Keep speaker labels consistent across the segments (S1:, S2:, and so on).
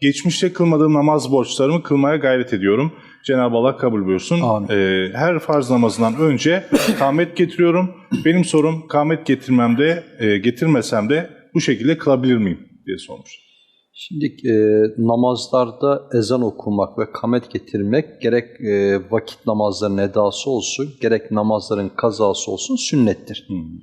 S1: geçmişte kılmadığım namaz borçlarımı kılmaya gayret ediyorum. Cenab-ı Allah kabul buyursun.
S2: Amin.
S1: Ee, her farz namazından önce kamet getiriyorum. Benim sorum kamet getirmemde, e, getirmesem de bu şekilde kılabilir miyim diye sormuş.
S2: Şimdi e, namazlarda ezan okumak ve kamet getirmek gerek e, vakit namazların edası olsun, gerek namazların kazası olsun sünnettir.
S1: Hmm.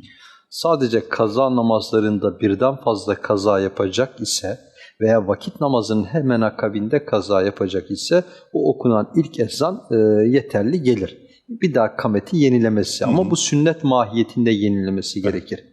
S2: Sadece kaza namazlarında birden fazla kaza yapacak ise veya vakit namazının hemen akabinde kaza yapacak ise o okunan ilk ezan e, yeterli gelir. Bir daha kameti yenilemesi ama bu sünnet mahiyetinde yenilemesi gerekir.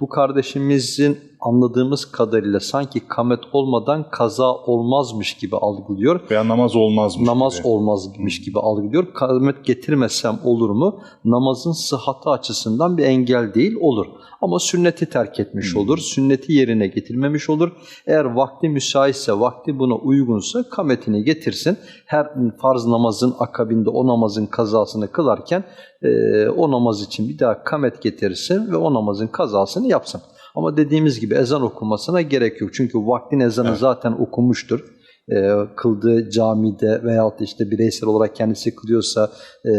S2: Bu kardeşimizin anladığımız kadarıyla sanki kamet olmadan kaza olmazmış gibi algılıyor.
S1: Veya namaz olmazmış
S2: Namaz
S1: gibi.
S2: olmazmış gibi algılıyor. Kamet getirmesem olur mu? Namazın sıhhatı açısından bir engel değil, olur. Ama sünneti terk etmiş
S1: Hmm.
S2: olur, sünneti yerine getirmemiş olur. Eğer vakti müsaitse, vakti buna uygunsa kametini getirsin. Her farz namazın akabinde o namazın kazasını kılarken eee, o namaz için bir daha kamet getirsin ve o namazın kazasını yapsın. Ama dediğimiz gibi ezan okunmasına gerek yok. Çünkü vaktin ezanı
S1: Evet.
S2: zaten okunmuştur. Ee, kıldığı camide veyahut işte bireysel olarak kendisi kılıyorsa e,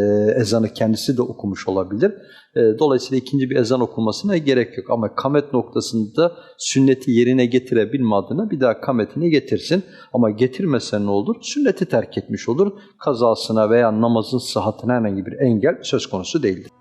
S2: ezanı kendisi de okumuş olabilir. E, dolayısıyla ikinci bir ezan okunmasına gerek yok. Ama kamet noktasında sünneti yerine getirebilme adına bir daha kametini getirsin. Ama getirmese ne olur? Sünneti terk etmiş olur. Kazasına veya namazın sıhhatine herhangi bir engel söz konusu değildir.